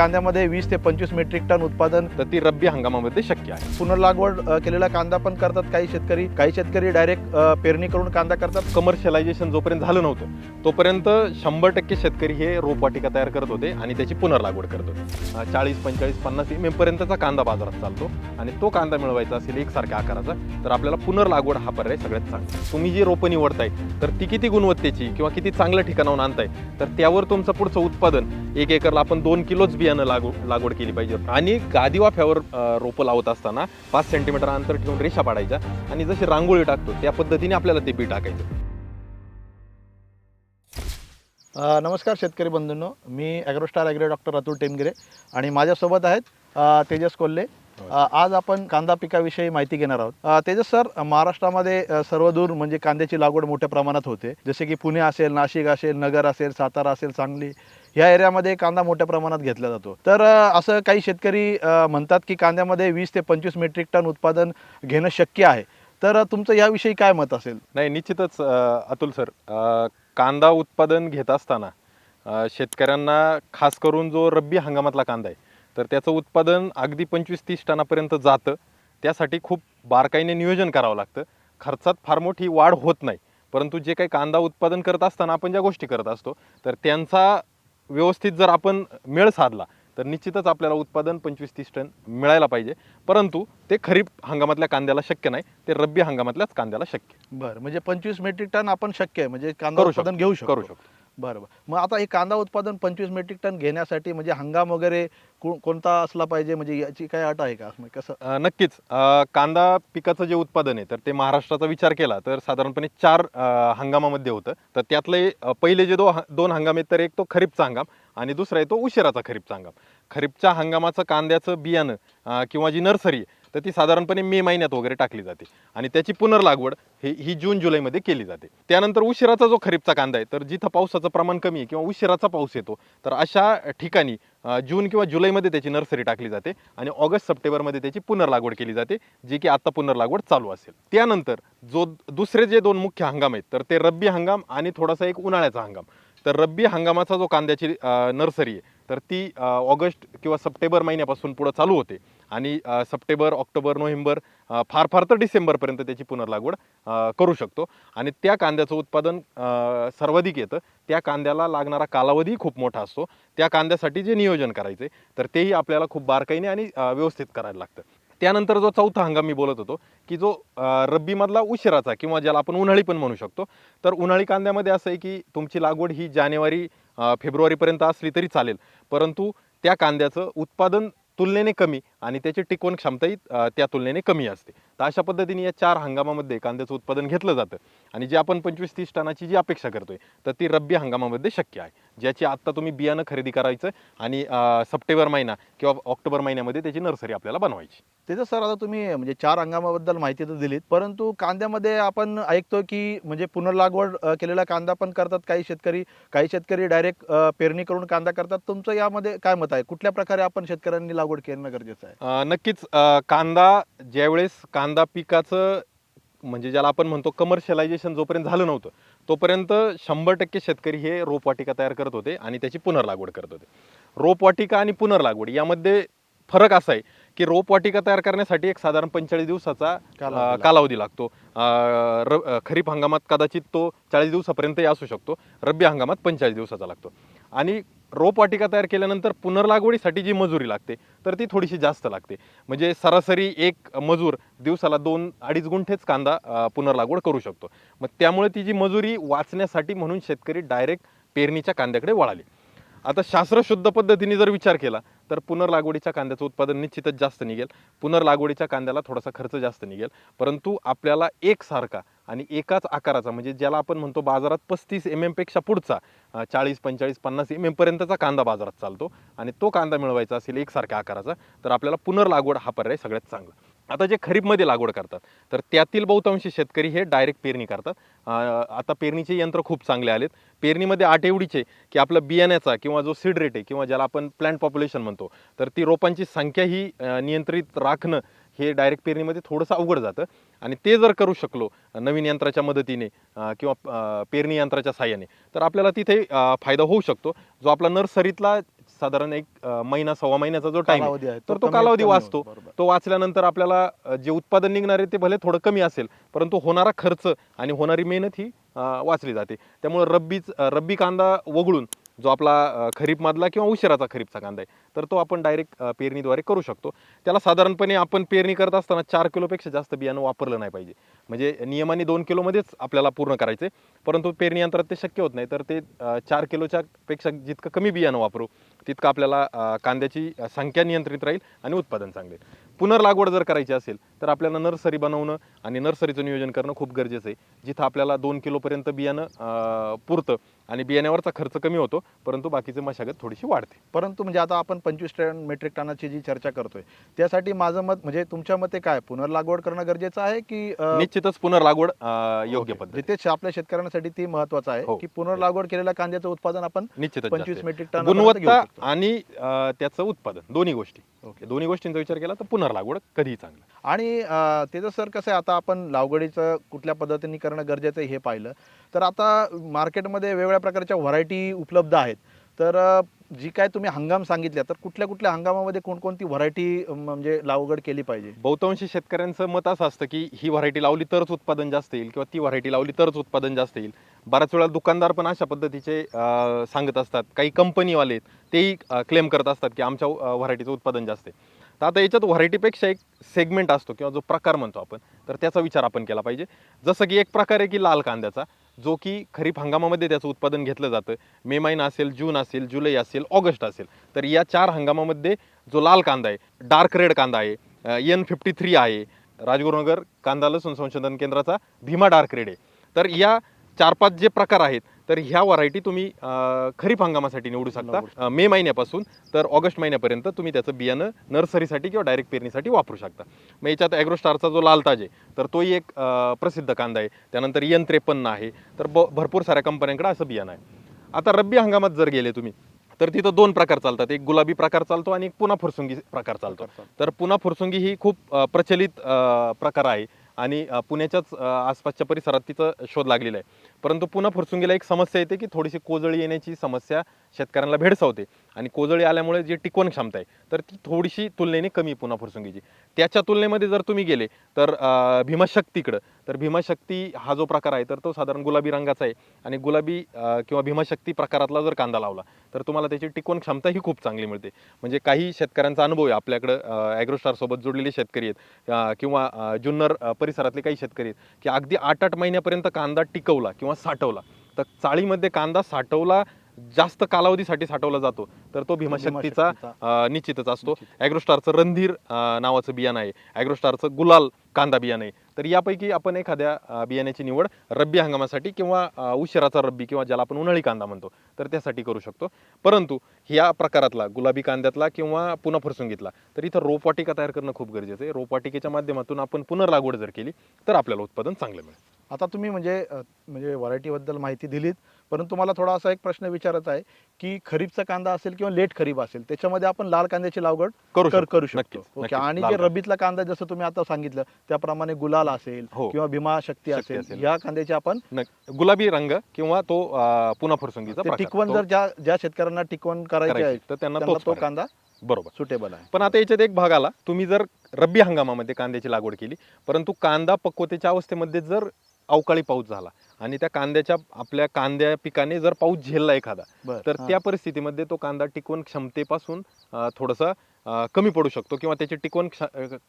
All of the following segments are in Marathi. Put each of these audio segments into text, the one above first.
कांद्यामध्ये वीस ते पंचवीस मेट्रिक टन उत्पादन तर ती रब्बी हंगामामध्ये शक्य आहे. पुनर्लागवड केलेला कांदा पण करतात काही शेतकरी. काही शेतकरी डायरेक्ट पेरणी करून कांदा करतात. कमर्शियलायझेशन जोपर्यंत झालं नव्हतं तोपर्यंत शंभर टक्के शेतकरी हे रोपवाटिका तयार करत होते आणि त्याची पुनर्लागवड करत होते. चाळीस पंचेचाळीस पन्नास एम पर्यंतचा कांदा बाजारात चालतो आणि तो कांदा मिळवायचा असेल एकसारख्या आकाराचा तर आपल्याला पुनर्लागवड हा पर्याय सगळ्यात चांगला तुम्ही जी रोपं निवडताय तर ती किती गुणवत्तेची किंवा किती चांगल्या ठिकाणाहून आणताय तर त्यावर तुमचं पुढचं उत्पादन एक एकरला आपण दोन किलोच बियाणं लागू लागवड केली पाहिजे. आणि गादी वाफ्यावर रोपं लावत असताना पाच सेंटीमीटर अंतर ठेवून रेषा पाडायच्या आणि जशी रांगोळी टाकतो त्या पद्धतीने आपल्याला ते बी टाकायचं. नमस्कार शेतकरी बंधूंनो. मी ॲग्रोस्टार ॲग्रे डॉक्टर अतुल टेमगिरे आणि माझ्यासोबत आहेत तेजस कोल्हे. आज आपण कांदा पिकाविषयी माहिती घेणार आहोत. तेजस सर महाराष्ट्रामध्ये सर्वदूर म्हणजे कांद्याची लागवड मोठ्या प्रमाणात होते. जसे की पुणे असेल नाशिक असेल नगर असेल सातारा असेल सांगली या एरियामध्ये कांदा मोठ्या प्रमाणात घेतला जातो. तर असं काही शेतकरी म्हणतात की कांद्यामध्ये वीस ते पंचवीस मेट्रिक टन उत्पादन घेणं शक्य आहे. तर तुमचं याविषयी काय मत असेल? नाही निश्चितच अतुल सर कांदा उत्पादन घेत असताना शेतकऱ्यांना खास करून जो रब्बी हंगामातला कांदा आहे तर त्याचं उत्पादन अगदी पंचवीस तीस टनापर्यंत जातं. त्यासाठी खूप बारकाईने नियोजन करावं लागतं. खर्चात फार मोठी वाढ होत नाही. परंतु जे काही कांदा उत्पादन करत असताना आपण ज्या गोष्टी करत असतो तर त्यांचा व्यवस्थित जर आपण मेळ साधला तर निश्चितच आपल्याला उत्पादन पंचवीस तीस टन मिळायला पाहिजे. परंतु ते खरीप हंगामातल्या कांद्याला शक्य नाही ते रब्बी हंगामातल्याच कांद्याला शक्य. बरं म्हणजे पंचवीस मेट्रिक टन आपण शक्य आहे म्हणजे कांदा उत्पादन घेऊ शकतो. करू शकतो. बरं बरं मग आता हे कांदा उत्पादन पंचवीस मेट्रिक टन घेण्यासाठी म्हणजे हंगाम वगैरे को- कोणता असला पाहिजे? म्हणजे याची काय अट आहे का? म्हणजे कसं? अ, नक्कीच. अ, कांदा पिकाचं जे उत्पादन आहे तर ते महाराष्ट्राचा विचार केला तर साधारणपणे चार अ, हंगामामध्ये होतं. तर त्यातले अ, पहिले जे दो दोन हंगाम आहेत तर एक तो खरीपचा हंगाम आणि दुसरा आहे तो उशिराचा खरीपचा हंगाम खरीपच्या हंगामाचं कांद्याचं बियाणं अ, किंवा जी नर्सरी आहे तर ती साधारणपणे मे महिन्यात वगैरे टाकली जाते. आणि त्याची पुनर्लागवड ही ही जून जुलैमध्ये केली जाते. त्यानंतर उशिराचा जो खरीपचा कांदा आहे तर जिथं पावसाचं प्रमाण कमी आहे किंवा उशिराचा पाऊस येतो तर अशा ठिकाणी जून किंवा जुलैमध्ये त्याची नर्सरी टाकली जाते आणि ऑगस्ट सप्टेंबरमध्ये त्याची पुनर्लागवड केली जाते जी की आत्ता पुनर्लागवड चालू असेल. त्यानंतर जो दुसरे जे दोन मुख्य हंगाम आहेत तर ते रब्बी हंगाम आणि थोडासा एक उन्हाळ्याचा हंगाम. तर रब्बी हंगामाचा जो कांद्याची नर्सरी आहे तर ती ऑगस्ट किंवा सप्टेंबर महिन्यापासून पुढं चालू होते. आणि सप्टेंबर ऑक्टोबर नोव्हेंबर फार फार तर डिसेंबरपर्यंत त्याची पुनर्लागवड करू शकतो. आणि त्या कांद्याचं उत्पादन सर्वाधिक येतं. त्या कांद्याला लागणारा कालावधीही खूप मोठा असतो. त्या कांद्यासाठी जे नियोजन करायचे तर तेही आपल्याला खूप बारकाईने आणि व्यवस्थित करायला लागतं. त्यानंतर जो चौथा हंगाम मी बोलत होतो की जो रब्बीमधला उशिराचा किंवा ज्याला आपण उन्हाळी पण म्हणू शकतो. तर उन्हाळी कांद्यामध्ये असं आहे की तुमची लागवड ही जानेवारी फेब्रुवारीपर्यंत असली तरी चालेल. परंतु त्या कांद्याचं उत्पादन तुलनेने कमी. आणि त्याची टिकवण क्षमताही त्या तुलनेने कमी असते. तर अशा पद्धतीने या चार हंगामामध्ये कांद्याचं उत्पादन घेतलं जातं. आणि जे आपण पंचवीस तीस टनाची जी अपेक्षा करतोय तर ती रब्बी हंगामामध्ये शक्य आहे. ज्याची आत्ता तुम्ही बियाणं खरेदी करायचं आणि सप्टेंबर महिना किंवा ऑक्टोबर महिन्यामध्ये त्याची नर्सरी आपल्याला बनवायची. त्याचं सर आता तुम्ही म्हणजे चार हंगामाबद्दल माहिती तर दिलीत परंतु कांद्यामध्ये आपण ऐकतो की म्हणजे पुनर्लागवड केलेला कांदा पण करतात काही शेतकरी काही शेतकरी डायरेक्ट पेरणी करून कांदा करतात. तुमचं यामध्ये काय मत आहे? कुठल्या प्रकारे आपण शेतकऱ्यांनी लागवड करणं गरजेचं आहे? अ, नक्कीच कांदा ज्यावेळेस कांदा पिकाचं म्हणजे ज्याला आपण म्हणतो कमर्शियलायझेशन जोपर्यंत झालं नव्हतं तोपर्यंत शंभर टक्के शेतकरी हे रोपवाटिका तयार करत होते आणि त्याची पुनर्लागवड करत होते. रोपवाटिका आणि पुनर्लागवड यामध्ये फरक असा आहे की रोपवाटिका तयार करण्यासाठी एक साधारण पंचेचाळीस दिवसाचा कालावधी लागतो. र- खरीप हंगामात कदाचित तो चाळीस दिवसापर्यंतही असू शकतो रब्बी हंगामात पंचेचाळीस दिवसाचा लागतो. आणि रोपवाटिका तयार केल्यानंतर पुनर्लागवडीसाठी जी मजुरी लागते तर ती थोडीशी जास्त लागते. म्हणजे सरासरी एक मजूर दिवसाला दोन अडीच गुंठेच कांदा पुनर्लागवड करू शकतो. मग त्यामुळे ती जी मजुरी वाचण्यासाठी म्हणून शेतकरी डायरेक्ट पेरणीच्या कांद्याकडे वळाली. आता शास्त्रशुद्ध पद्धतीने जर विचार केला तर पुनर्लागवडीच्या कांद्याचं उत्पादन निश्चितच जास्त निघेल. पुनर्लागवडीच्या कांद्याला थोडासा खर्च जास्त निघेल. परंतु आपल्याला एकसारखा आणि एकाच आकाराचा म्हणजे ज्याला आपण म्हणतो बाजारात पस्तीस एम एमपेक्षा पुढचा चाळीस पंचेचाळीस पन्नास एम एमपर्यंतचा कांदा बाजारात चालतो आणि तो कांदा मिळवायचा असेल एकसारख्या आकाराचा तर आपल्याला पुनर्लागवड हा पर्याय सगळ्यात चांगला. आता जे खरीपमध्ये लागवड करतात तर त्यातील बहुतांशी शेतकरी हे डायरेक्ट पेरणी करतात. आता पेरणीचे यंत्र खूप चांगले आलेत. पेरणीमध्ये आठ एवढीचे की आपलं बियाण्याचा किंवा जो सीड रेट आहे किंवा ज्याला आपण प्लॅन्ट पॉप्युलेशन म्हणतो तर ती रोपांची संख्या ही नियंत्रित राखणं हे डायरेक्ट पेरणीमध्ये थोडंसं अवघड जातं. आणि ते जर करू शकलो नवीन यंत्राच्या मदतीने किंवा पेरणी यंत्राच्या साह्याने तर आपल्याला तिथे फायदा होऊ शकतो. जो आपला नर्सरीतला साधारण एक महिना सव्वा महिन्याचा जो टाइम कालावधी आहे तर तो कमी- कालावधी कमी वाचतो होतो, बरोबर. तो वाचल्यानंतर आपल्याला अं, जे उत्पादन निघणार आहे ते भले थोडं कमी असेल परंतु होणारा खर्च आणि होणारी मेहनत ही अं, वाचली जाते त्यामुळे रब्बीच अं, रब्बी कांदा वगळून जो आपला खरीपमधला किंवा उशिराचा खरीपचा कांदा आहे तर तो आपण डायरेक्ट पेरणीद्वारे करू शकतो. त्याला साधारणपणे आपण पेरणी करत असताना चार किलोपेक्षा जास्त बियाणं वापरलं नाही पाहिजे. म्हणजे नियमाने दोन किलोमध्येच आपल्याला पूर्ण करायचे परंतु पेरणी यंत्रात ते शक्य होत नाही. तर ते चार किलोच्या पेक्षा जितकं कमी बियाणं वापरू तितकं आपल्याला कांद्याची संख्या नियंत्रित राहील आणि उत्पादन चांगले पुनर्लागवड जर करायची असेल तर आपल्याला नर्सरी बनवणं आणि नर्सरीचं नियोजन करणं खूप गरजेचं आहे. जिथं आपल्याला दोन किलोपर्यंत बियाणं पुरतं आणि बियाण्यावरचा खर्च कमी होतो परंतु बाकीची मशागत थोडीशी वाढते परंतु म्हणजे आता आपण पंचवीस टन मेट्रिक टनाची जी चर्चा करतोय त्यासाठी माझं मत म्हणजे तुमच्या मते काय पुनर्लागवड करणं गरजेचं आहे की निश्चितच पुनर्लागवड योग्य. पद्धती म्हणजे तेच आपल्या शेतकऱ्यांसाठी ती महत्वाचं आहे हो. की पुनर्लागवड केलेल्या कांद्याचं उत्पादन आपण निश्चितच पंचवीस मेट्रिक. टन गुणवत्ता आणि त्याचं उत्पादन दोन्ही गोष्टी ओके. दोन्ही गोष्टींचा विचार केला तर पुनर्लागवड कधीही चांगलं आणि त्याचं सर कसं आहे आता आपण लागवडीचं कुठल्या पद्धतीने करणं गरजेचं आहे हे पाहिलं तर आता मार्केटमध्ये वेगवेगळ्या प्रकारच्या व्हरायटी उपलब्ध आहेत. तर जी काय तुम्ही हंगाम सांगितल्या तर कुठल्या कुठल्या हंगामामध्ये कोणकोणती व्हरायटी म्हणजे लागवड केली पाहिजे? बहुतांशी शेतकऱ्यांचं मत असं असतं की ही व्हरायटी लावली तरच उत्पादन जास्त येईल किंवा ती व्हरायटी लावली तरच उत्पादन जास्त येईल. बऱ्याच वेळा दुकानदार पण अशा पद्धतीचे सांगत असतात. काही कंपनीवाले तेही क्लेम करत असतात की आमच्या व्हरायटीचं उत्पादन जास्त आहे. तर आता याच्यात व्हरायटीपेक्षा एक सेगमेंट असतो किंवा जो प्रकार म्हणतो आपण तर त्याचा विचार आपण केला पाहिजे. जसं की एक प्रकार आहे की लाल कांद्याचा. जो की खरीप हंगामामध्ये त्याचं उत्पादन घेतलं जातं. मे महिना असेल जून असेल जुलै असेल ऑगस्ट असेल. तर या चार हंगामामध्ये जो लाल कांदा आहे डार्क रेड कांदा आहे एन फिफ्टी थ्री आहे राजगुरुनगर कांदा लसूण संशोधन केंद्राचा भीमा डार्क रेड आहे. तर या चार पाच जे प्रकार आहेत तर ह्या व्हरायटी तुम्ही खरीप हंगामासाठी निवडू शकता. मे महिन्यापासून तर ऑगस्ट महिन्यापर्यंत तुम्ही त्याचं बियाणं नर्सरीसाठी किंवा डायरेक्ट पेरणीसाठी वापरू शकता. मग याच्यात ॲग्रोस्टारचा जो लाल ताज आहे तर तोही एक प्रसिद्ध कांदा आहे. त्यानंतर यन त्रेपन्न आहे. तर ब भरपूर साऱ्या कंपन्यांकडे असं बियाणं आहे. आता रब्बी हंगामात जर गेले तुम्ही तर तिथं दोन प्रकार चालतात. एक गुलाबी प्रकार चालतो आणि एक पुन्हा फुरसुंगी प्रकार चालतो. तर पुन्हा फुरसुंगी ही खूप प्रचलित प्रकार आहे. आणि पुण्याच्याच आसपासच्या परिसरात तिचं शोध लागलेला आहे. परंतु पुन्हा फुरसुंगीला एक समस्या येते की थोडीशी कोजळी येण्याची समस्या शेतकऱ्यांना भेडसावते. आणि कोजळी आल्यामुळे जी टिकवण क्षमता आहे तर ती थोडीशी तुलनेने कमी आहे पुन्हा फुरसुंगीची. त्याच्या तुलनेमध्ये जर तुम्ही गेले तर भीमाशक्तीकडं तर भीमाशक्ती हा जो प्रकार आहे तर तो साधारण गुलाबी रंगाचा आहे. आणि गुलाबी किंवा भीमाशक्ती प्रकारातला जर कांदा लावला तर तुम्हाला त्याची टिकवण क्षमता ही खूप चांगली मिळते. म्हणजे काही शेतकऱ्यांचा अनुभव आहे आपल्याकडं ॲग्रोस्टारसोबत जोडलेले शेतकरी आहेत किंवा जुन्नर परिसरातले काही शेतकरी आहेत की अगदी आठ आठ महिन्यापर्यंत कांदा टिकवला किंवा साठवला. तर चाळीमध्ये कांदा साठवला जास्त कालावधीसाठी साठवला जातो. तर तो भीमाशक्तीचा. अ, निश्चितच असतो. ॲग्रोस्टारचं रणधीर अ, नावाचं बियाणं आहे. ॲग्रोस्टारचं गुलाल कांदा बियाणं आहे. तर यापैकी आपण एखाद्या अ, बियाण्याची निवड रब्बी हंगामासाठी किंवा अ, उशिराचा रब्बी किंवा ज्याला आपण उन्हाळी कांदा म्हणतो तर त्यासाठी करू शकतो. परंतु ह्या प्रकारातला गुलाबी कांद्यातला किंवा पुन्हा फरसुंगीतला तर इथं रोपवाटिका तयार करणं खूप गरजेचं आहे. रोपवाटिकेच्या माध्यमातून आपण पुनर्लागवड जर केली तर आपल्याला उत्पादन चांगलं मिळेल. आता तुम्ही म्हणजे अ, म्हणजे व्हरायटीबद्दल माहिती दिलीत परंतु मला थोडा असा एक प्रश्न विचारायचा आहे की खरीपचा कांदा असेल किंवा लेट खरीप असेल त्याच्यामध्ये आपण लाल कांद्याची लागवड करू कर- शकतो. ओके. आणि जे कांदा. रबीतला कांदा जसं तुम्ही आता सांगितलं त्याप्रमाणे गुलाल असेल हो. किंवा भीमा शक्ती असेल. या कांद्याची आपण. गुलाबी रंग किंवा तो पुन्हा फरसुंगीचा. टिकवण जर ज्या ज्या शेतकऱ्यांना टिकवण करायची आहे तर त्यांना तो. कांदा बरोबर सुटेबल आहे पण आता याच्यात एक भाग आला तुम्ही जर रब्बी हंगामामध्ये कांद्याची लागवड केली परंतु कांदा पक्वतेच्या अवस्थेमध्ये जर अवकाळी पाऊस झाला आणि त्या कांद्याच्या आपल्या कांद्या पिकाने जर पाऊस झेलला एखादा. तर. त्या परिस्थितीमध्ये तो कांदा टिकवण क्षमतेपासून थोडंसं कमी पडू शकतो किंवा त्याची टिकवण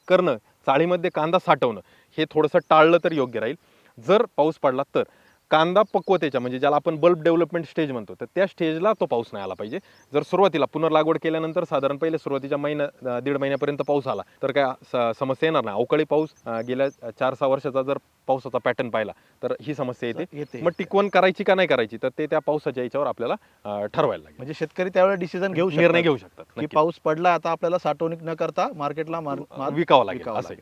करणं चाळीमध्ये कांदा साठवणं हे थोडंसं टाळलं तर योग्य राहील जर पाऊस पडला तर कांदा पक्वतेच्या म्हणजे ज्याला आपण बल्ब डेव्हलपमेंट स्टेज म्हणतो तर त्या स्टेजला तो पाऊस नाही आला पाहिजे. जर सुरुवातीला पुनर्लागवड केल्यानंतर साधारण पहिले सुरुवातीच्या महिना दीड महिन्यापर्यंत पाऊस आला तर काय समस्या येणार नाही. अवकाळी पाऊस गेल्या चार सहा वर्षाचा जर पावसाचा पॅटर्न पाहिला तर ही समस्या येते. मग टिकवण करायची का नाही करायची तर ते त्या पावसाच्या याच्यावर आपल्याला ठरवायला लागेल. म्हणजे शेतकरी त्यावेळेला डिसिजन घेऊ. निर्णय घेऊ शकतात की. पाऊस पडला आता आपल्याला साठवणूक न करता मार्केटला विकावं लागेल, असं.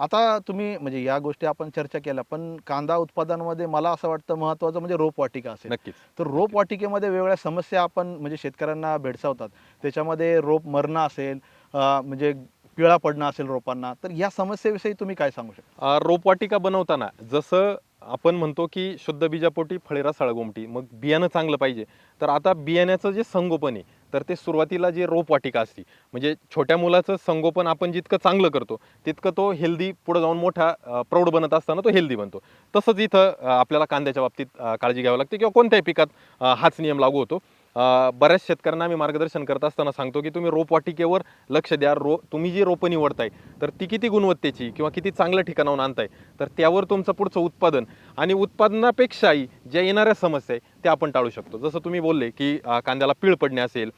आता तुम्ही म्हणजे या गोष्टी आपण चर्चा केल्या पण कांदा उत्पादनामध्ये मला असं वाटतं महत्वाचं म्हणजे रोपवाटिका असेल. नक्कीच. तर रोपवाटिकेमध्ये वेगवेगळ्या समस्या आपण म्हणजे शेतकऱ्यांना भेडसावतात. त्याच्यामध्ये रोप मरणं असेल म्हणजे पिळा पडणं असेल रोपांना तर या समस्येविषयी तुम्ही काय सांगू शकता? रोपवाटिका बनवताना जसं आपण म्हणतो की शुद्ध बीजापोटी फळेरा सळगोमटी मग बियाणं चांगलं पाहिजे. तर आता बियाण्याचं जे संगोपन आहे तर ते सुरुवातीला जे रोपवाटिका असते म्हणजे छोट्या मुलाचं संगोपन आपण जितकं चांगलं करतो तितकं तो हेल्दी पुढे जाऊन मोठा प्रौढ बनत असताना तो हेल्दी बनतो. तसंच इथं आपल्याला कांद्याच्या बाबतीत काळजी घ्यावी लागते किंवा कोणत्याही पिकात हाच नियम लागू होतो. बऱ्याच शेतकऱ्यांना आम्ही मार्गदर्शन करत असताना सांगतो की तुम्ही रोपवाटिकेवर लक्ष द्या. रो तुम्ही जी रोपं निवडताय तर ती किती गुणवत्तेची किंवा किती चांगल्या ठिकाणाहून आणताय तर त्यावर तुमचं पुढचं उत्पादन आणि उत्पादनापेक्षाही ज्या येणाऱ्या समस्या आहे त्या आपण टाळू शकतो. जसं तुम्ही बोलले की कांद्याला पीळ पडणे असेल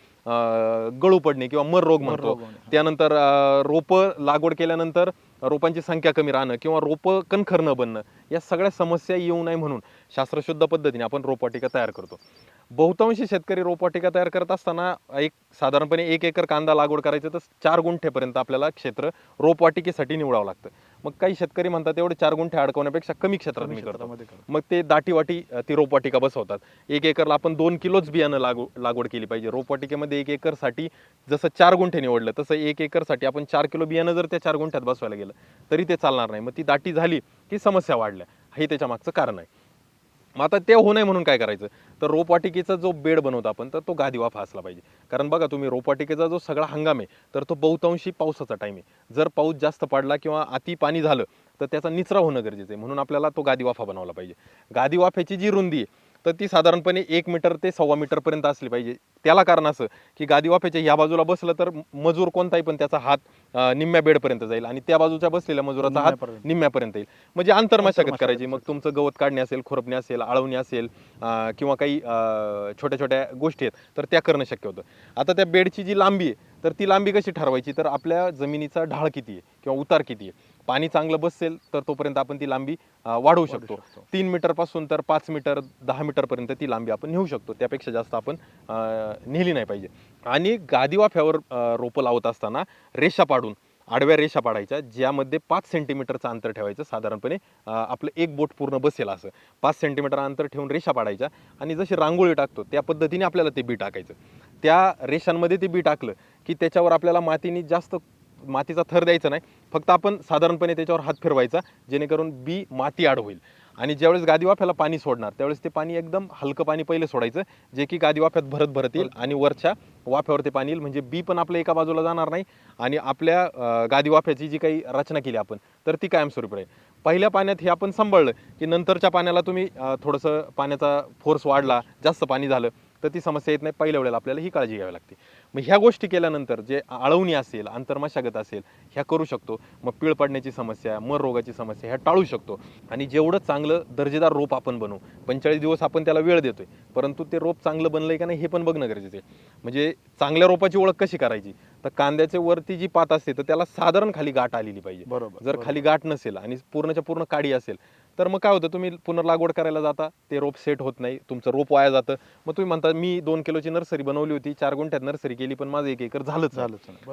गळू पडणे किंवा मर रोग म्हणतो. त्यानंतर रोपं लागवड केल्यानंतर रोपांची संख्या कमी राहणं किंवा रोपं कणखर न बनणं या सगळ्या समस्या येऊ नये म्हणून शास्त्रशुद्ध पद्धतीने आपण रोपवाटिका तयार करतो. बहुतांशी शेतकरी रोपवाटिका तयार करत असताना एक साधारणपणे एक एकर कांदा लागवड करायचं तर चार गुंठेपर्यंत आपल्याला क्षेत्र रोपवाटिकेसाठी निवडावं लागतं. मग काही शेतकरी म्हणतात एवढे चार गुंठे अडकवण्यापेक्षा कमी क्षेत्रात मी करतो. मग ते दाटीवाटी ती रोपवाटिका बसवतात. एक एकरला आपण दोन किलोच बियाणं लागू लागवड केली पाहिजे. रोपवाटिकेमध्ये एक एकरसाठी जसं चार गुंठे निवडलं तसं एक एकरसाठी आपण चार किलो बियाणं जर त्या चार गुंठ्यात बसवायला गेलं तरी ते चालणार नाही. मग ती दाटी झाली की समस्या वाढल्या. हे त्याच्या मागचं कारण आहे. मग आता ते होऊ नये म्हणून काय करायचं? तर रोपवाटिकेचा जो बेड बनवतो आपण तर तो गादी वाफा असला पाहिजे. कारण बघा तुम्ही रोपवाटिकेचा जो सगळा हंगाम आहे तर तो बहुतांशी पावसाचा टाईम आहे. जर पाऊस जास्त पडला किंवा अति पाणी झालं तर त्याचा निचरा होणं गरजेचं आहे. म्हणून आपल्याला तो गादी वाफा बनवला पाहिजे. गादिवाफ्याची जी रुंदी आहे तर ती साधारणपणे एक मीटर ते सव्वा मीटरपर्यंत असली पाहिजे. त्याला कारण असं की गादी वाफ्याच्या या बाजूला बसलं तर मजूर कोणताही पण त्याचा हात निम्म्या बेडपर्यंत जाईल आणि त्या बाजूच्या बसलेल्या मजुराचा हात निम्म्यापर्यंत. येईल. म्हणजे आंतर मशागत करायची. मग तुमचं गवत काढणे असेल खुरपणे असेल आळवणे असेल किंवा काही छोट्या छोट्या गोष्टी आहेत तर त्या करणं शक्य होतं. आता त्या बेडची जी लांबी आहे तर ती लांबी कशी ठरवायची? तर आपल्या जमिनीचा ढाळ किती आहे किंवा उतार किती आहे? पाणी चांगलं बसेल तर तोपर्यंत आपण ती लांबी वाढवू शकतो. तीन मीटरपासून तर पाच मीटर दहा मीटर पर्यंत ती लांबी आपण नेऊ शकतो. त्यापेक्षा जास्त आपण नेली नाही पाहिजे. आणि गादी वाफ्यावर रोपं लावत असताना रेषा पाडून आडव्या रेषा पाडायच्या ज्यामध्ये पाच सेंटीमीटरचं अंतर ठेवायचं साधारणपणे आपलं एक बोट पूर्ण बसेल असं. पाच सेंटीमीटर अंतर ठेवून रेषा पाडायच्या आणि जशी रांगोळी टाकतो त्या पद्धतीने आपल्याला ते बी टाकायचं. त्या रेषांमध्ये ते बी टाकलं की त्याच्यावर आपल्याला मातीने जास्त मातीचा थर द्यायचा नाही. फक्त आपण साधारणपणे त्याच्यावर हात फिरवायचा जेणेकरून बी माती आड होईल. आणि ज्यावेळेस गादी वाफ्याला पाणी सोडणार त्यावेळेस ते पाणी एकदम हलकं पाणी पहिले सोडायचं जे की गादी वाफ्यात भरत भरत येईल आणि वरच्या वाफ्यावर ते पाणी येईल. म्हणजे बी पण आपल्या एका बाजूला जाणार नाही आणि आपल्या गादीवाफ्याची गादी वाफ्याची जी काही रचना केली आपण तर ती कायमस्वरूपी राहील. पहिल्या पाण्यात हे आपण सांभाळलं की नंतरच्या पाण्याला तुम्ही थोडंसं पाण्याचा फोर्स वाढला जास्त पाणी झालं तर ती समस्या येत नाही. पहिल्या वेळेला आपल्याला ही काळजी घ्यावी लागते. मग ह्या गोष्टी केल्यानंतर जे आळवणी असेल आंतरमशागत असेल ह्या करू शकतो. मग पीळ पडण्याची समस्या मर रोगाची समस्या ह्या टाळू शकतो. आणि जेवढं चांगलं दर्जेदार रोप आपण बनवू पंचेचाळीस दिवस आपण त्याला वेळ देतोय परंतु ते रोप चांगलं बनलंय का नाही हे पण बघणं गरजेचं आहे. म्हणजे चांगल्या रोपाची ओळख कशी करायची? तर कांद्याच्या वरती जी पात असते तर त्याला साधारण खाली गाठ आलेली पाहिजे. बरोबर जर खाली गाठ नसेल आणि पूर्णच्या पूर्ण काडी असेल तर मग काय होतं तुम्ही पुनर्लागवड करायला जाता ते रोप सेट होत नाही तुमचं रोप वाया जातं. मग तुम्ही म्हणता मी दोन किलोची नर्सरी बनवली होती चार गुंठ्यात नर्सरी केली पण माझं एक एकर झालंच नाही.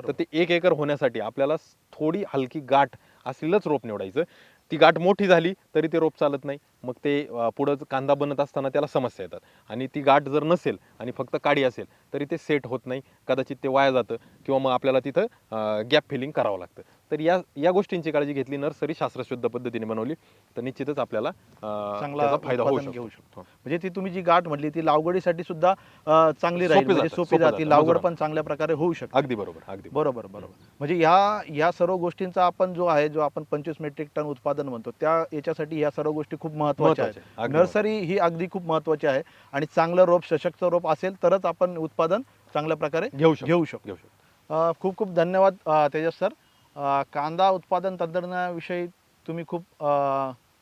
तर. ते एक एकर होण्यासाठी आपल्याला थोडी हलकी गाठ असलेलंच रोप निवडायचं. ती गाठ मोठी झाली तरी ते रोप चालत नाही. मग ते पुढं कांदा बनत असताना त्याला समस्या येतात. आणि ती गाठ जर नसेल आणि फक्त काडी असेल तरी ते सेट होत नाही. कदाचित ते वाया जातं किंवा मग आपल्याला तिथं गॅप फिलिंग करावं लागतं. तर या या गोष्टींची काळजी घेतली नर्सरी शास्त्रशुद्ध पद्धतीने बनवली तर निश्चितच आपल्याला चांगला फायदा होऊ घेऊ शकतो. म्हणजे ती तुम्ही जी गाठ म्हटली ती लागवडीसाठी सुद्धा चांगली राहील सोपी म्हणजे जातं, सोपी जाती मजुरा. पण चांगल्या प्रकारे होऊ शकते. अगदी बरोबर अगदी बरोबर. बरोबर म्हणजे ह्या या सर्व गोष्टींचा आपण जो आहे जो आपण पंचवीस मेट्रिक टन उत्पादन म्हणतो त्या याच्यासाठी या सर्व गोष्टी खूप महत्त्वाच्या. आहेत. नर्सरी ही अगदी खूप महत्वाची आहे आणि चांगलं रोप सशक्त रोप असेल तरच आपण उत्पादन चांगल्या प्रकारे घेऊ शकतो. घेऊ शकतो. खूप खूप धन्यवाद तेजस सर. कांदा उत्पादन तंत्रज्ञानाविषयी तुम्ही खूप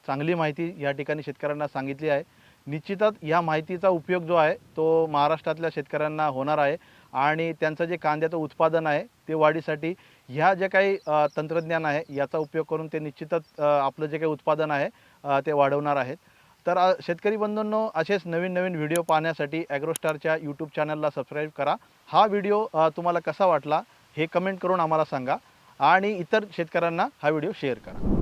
चांगली माहिती या ठिकाणी शेतकऱ्यांना सांगितली आहे. निश्चितच या माहितीचा उपयोग जो आहे तो महाराष्ट्रातल्या शेतकऱ्यांना होणार आहे आणि त्यांचं जे कांद्याचं उत्पादन आहे ते वाढीसाठी ह्या जे काही तंत्रज्ञान आहे याचा उपयोग करून ते निश्चितच आपलं जे काही उत्पादन आहे ते वाढवणार आहेत. तर शेतकरी बंधूंनो असेच नवीन नवीन व्हिडिओ पाहण्यासाठी ॲग्रोस्टारच्या यूट्यूब चॅनलला सबस्क्राईब करा. हा व्हिडिओ तुम्हाला कसा वाटला हे कमेंट करून आम्हाला सांगा. आणि इतर शेतकऱ्यांना हा व्हिडिओ शेअर करा.